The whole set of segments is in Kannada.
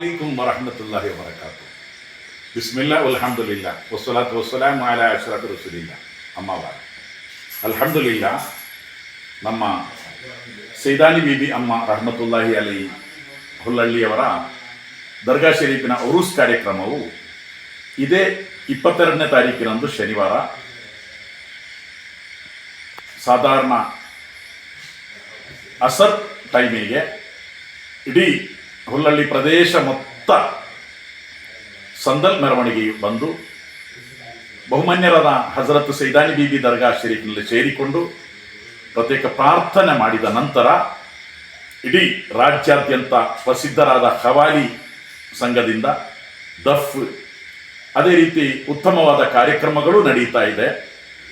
عليكم ورحمة الله وبركاته بسم الله والحمد لله والصلاة والسلام على أشرف رسول الله أما بعد الحمد لله ನಮ್ಮ ಸೈದಾನಿ ಬೀಬಿ ಅಮ್ಮ ರಹಮತುಲ್ಲಾಹಿ ಅಲಿ ಹುಲ್ಲಳ್ಳಿಯವರ ದರ್ಗಾ ಶರೀಫಿನ ಉರುಸ್ ಕಾರ್ಯಕ್ರಮವು ಇದೇ ಇಪ್ಪತ್ತೆರಡನೇ ತಾರೀಕಿನಂದು ಶನಿವಾರ ಸಾಧಾರಣ ಅಸರ್ ಟೈಮಿಗೆ ಇಡೀ ಹುಲ್ಲಳ್ಳಿ ಪ್ರದೇಶ ಮೊತ್ತ ಸಂದಲ್ ಮೆರವಣಿಗೆಯು ಬಂದು ಬಹುಮಾನ್ಯರಾದ ಹಜರತ್ ಸೈದಾನಿ ಬೀಬಿ ದರ್ಗಾ ಶರೀಫ್ನಲ್ಲಿ ಸೇರಿಕೊಂಡು ಪ್ರತ್ಯೇಕ ಪ್ರಾರ್ಥನೆ ಮಾಡಿದ ನಂತರ ಇಡೀ ರಾಜ್ಯಾದ್ಯಂತ ಪ್ರಸಿದ್ಧರಾದ ಹವಾಲಿ ಸಂಘದಿಂದ ದಫ್, ಅದೇ ರೀತಿ ಉತ್ತಮವಾದ ಕಾರ್ಯಕ್ರಮಗಳು ನಡೀತಾ ಇದೆ.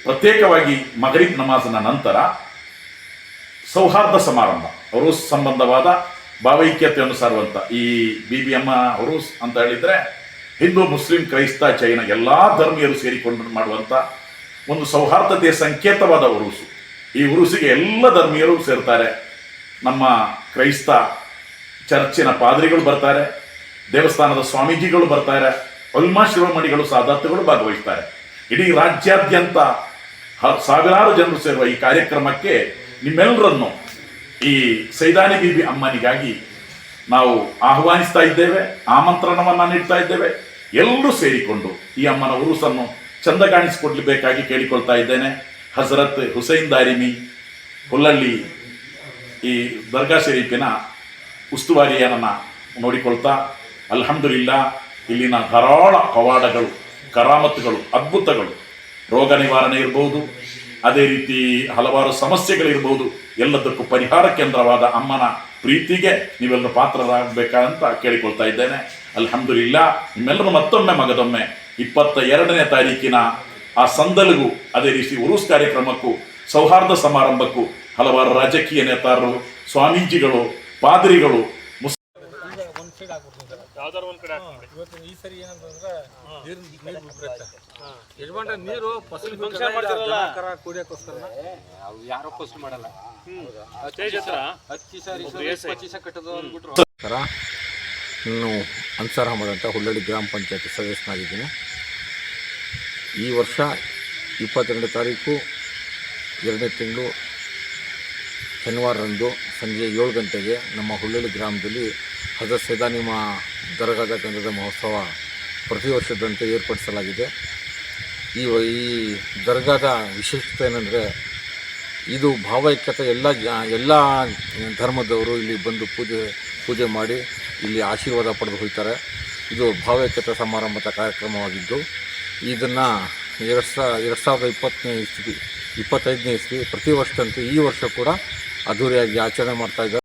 ಪ್ರತ್ಯೇಕವಾಗಿ ಮಗರಿಬ್ ನಮಾಜ್ನ ನಂತರ ಸೌಹಾರ್ದ ಸಮಾರಂಭ, ಅವರು ಸಂಬಂಧವಾದ ಭಾವೈಕ್ಯತೆಯನ್ನು ಸಾರುವಂಥ ಈ ಬಿ ಬಿ ಎಮ್ಮ ಉರುಸ್ ಅಂತ ಹೇಳಿದ್ರೆ ಹಿಂದೂ, ಮುಸ್ಲಿಂ, ಕ್ರೈಸ್ತ, ಜೈನ ಎಲ್ಲಾ ಧರ್ಮೀಯರು ಸೇರಿಕೊಂಡು ಮಾಡುವಂತ ಒಂದು ಸೌಹಾರ್ದತೆಯ ಸಂಕೇತವಾದ ಉರುಸು. ಈ ಉರುಸಿಗೆ ಎಲ್ಲ ಧರ್ಮೀಯರು ಸೇರ್ತಾರೆ. ನಮ್ಮ ಕ್ರೈಸ್ತ ಚರ್ಚಿನ ಪಾದ್ರಿಗಳು ಬರ್ತಾರೆ, ದೇವಸ್ಥಾನದ ಸ್ವಾಮೀಜಿಗಳು ಬರ್ತಾರೆ, ಅಲ್ಮಾ ಶಿರೋಮಣಿಗಳು ಸಾದಾತುಗಳು ಭಾಗವಹಿಸ್ತಾರೆ. ಇಡೀ ರಾಜ್ಯಾದ್ಯಂತ ಸಾವಿರಾರು ಜನರು ಸೇರುವ ಈ ಕಾರ್ಯಕ್ರಮಕ್ಕೆ ನಿಮ್ಮೆಲ್ಲರನ್ನು ಈ ಸೈದಾನಿ ಬೀಬಿ ಅಮ್ಮನಿಗಾಗಿ ನಾವು ಆಹ್ವಾನಿಸ್ತಾ ಇದ್ದೇವೆ, ಆಮಂತ್ರಣವನ್ನ ನೀಡ್ತಾ ಇದ್ದೇವೆ. ಎಲ್ಲರೂ ಸೇರಿಕೊಂಡು ಈ ಅಮ್ಮನ ಉರುಸನ್ನು ಚಂದ ಕಾಣಿಸಿಕೊಡ್ಲಿಬೇಕಾಗಿ ಕೇಳಿಕೊಳ್ತಾ ಇದ್ದೇನೆ. ಹಜರತ್ ಹುಸೈನ್ ದಾರಿಮಿ, ಹುಲ್ಲಳ್ಳಿ ಈ ದರ್ಗಾ ಶರೀಫಿನ ಉಸ್ತುವಾರಿಯನ್ನ ನೋಡಿಕೊಳ್ತಾ, ಅಲ್ಹಮ್ದುಲಿಲ್ಲ, ಇಲ್ಲಿನ ಧಾರಾಳ ಪವಾಡಗಳು ಕರಾಮತ್ತುಗಳು, ಅದ್ಭುತಗಳು, ರೋಗ ನಿವಾರಣೆ ಇರಬಹುದು ಅದೇ ರೀತಿ ಹಲವಾರು ಸಮಸ್ಯೆಗಳಿರ್ಬೋದು. ಎಲ್ಲದಕ್ಕೂ ಪರಿಹಾರ ಕೇಂದ್ರವಾದ ಅಮ್ಮನ ಪ್ರೀತಿಗೆ ನೀವೆಲ್ಲರೂ ಪಾತ್ರರಾಗಬೇಕಂತ ಕೇಳಿಕೊಳ್ತಾ ಇದ್ದೇನೆ. ಅಲ್ಹಮ್ದುಲಿಲ್ಲ, ನಿಮ್ಮೆಲ್ಲರೂ ಮತ್ತೊಮ್ಮೆ ಮಗದೊಮ್ಮೆ ಇಪ್ಪತ್ತ ಎರಡನೇ ತಾರೀಕಿನ ಆ ಸಂದಲಿಗೂ, ಅದೇ ರೀತಿ ಉರುಸ್ ಕಾರ್ಯಕ್ರಮಕ್ಕೂ, ಸೌಹಾರ್ದ ಸಮಾರಂಭಕ್ಕೂ ಹಲವಾರು ರಾಜಕೀಯ ನೇತಾರರು, ಸ್ವಾಮೀಜಿಗಳು, ಪಾದ್ರಿಗಳು ಮುಸ್ ಯಾವ್ದಾರು ಒಂದ್ ಕಡೆ ಹಾಕ್ಬಿಡಿ. ಇವತ್ತು ಈ ಸರಿ ಏನಂತಂದ್ರೆ ನೀರು ನೀರು ಬಿಟ್ಬಿಡುತ್ತೆ ಯಜಮಾನ್ರೆ ನೀರು ಫಸಲ್ function ಮಾಡ್ತಿರಲ್ಲ? ಕರ ಕುಡಿಯೋಕ್ಕೋಸ್ಕರ ಅವು ಯಾರೋ ಪೋಸ್ಟ್ ಮಾಡಲ್ಲ. ಸ್ಟೇಜ್ ಹತ್ರ. ಹತ್ತು ಸಾರಿ ಒಬ್ರು ಏಸೈ. ಪಚ್ಚೀಸ ಕಟ್ಟೋದು ಅಂದ್ಬಿಟ್ರು. ನಮಸ್ಕಾರ ನಾನು ಅನ್ಸಾರ್ ಅಹಮದ್ ಅಂತ ಹುಲ್ಲಳ್ಳಿ ಗ್ರಾಮ ಪಂಚಾಯತ್ ಸದಸ್ಯನಾಗಿದ್ದೀನಿ. ಈ ವರ್ಷ ಇಪ್ಪತ್ತೆರಡು ತಾರೀಕು ಎರಡನೇ ತಿಂಗಳು ಶನಿವಾರರಂದು ಸಂಜೆ ಏಳು ಗಂಟೆಗೆ ನಮ್ಮ ಹುಳ್ಳಳ್ಳಿ ಗ್ರಾಮದಲ್ಲಿ ಹಜರತ್ ನಿಮ್ಮ ದರ್ಗಾದ ಕೇಂದ್ರದ ಮಹೋತ್ಸವ ಪ್ರತಿ ವರ್ಷದಂತೆ ಏರ್ಪಡಿಸಲಾಗಿದೆ. ಈ ಈ ದರ್ಗಾದ ವಿಶೇಷತೆ ಏನಂದರೆ, ಇದು ಭಾವೈಕ್ಯತೆ ಎಲ್ಲ ಎಲ್ಲ ಧರ್ಮದವರು ಇಲ್ಲಿ ಬಂದು ಪೂಜೆ ಪೂಜೆ ಮಾಡಿ ಇಲ್ಲಿ ಆಶೀರ್ವಾದ ಪಡೆದು ಹೋಗ್ತಾರೆ. ಇದು ಭಾವೈಕ್ಯತೆ ಸಮಾರಂಭದ ಕಾರ್ಯಕ್ರಮವಾಗಿದ್ದು, ಇದನ್ನು ಎರಡು ಸಾ, ಎರಡು ಸಾವಿರದ ಇಪ್ಪತ್ತನೇ ಇಸ್ವಿ, ಇಪ್ಪತ್ತೈದನೇ ಇಸ್ವಿ ಪ್ರತಿ ವರ್ಷದಂತೆ ಈ ವರ್ಷ ಕೂಡ ಅದ್ಧೂರಿಯಾಗಿ ಆಚರಣೆ ಮಾಡ್ತಾ ಇದ್ದಾರೆ.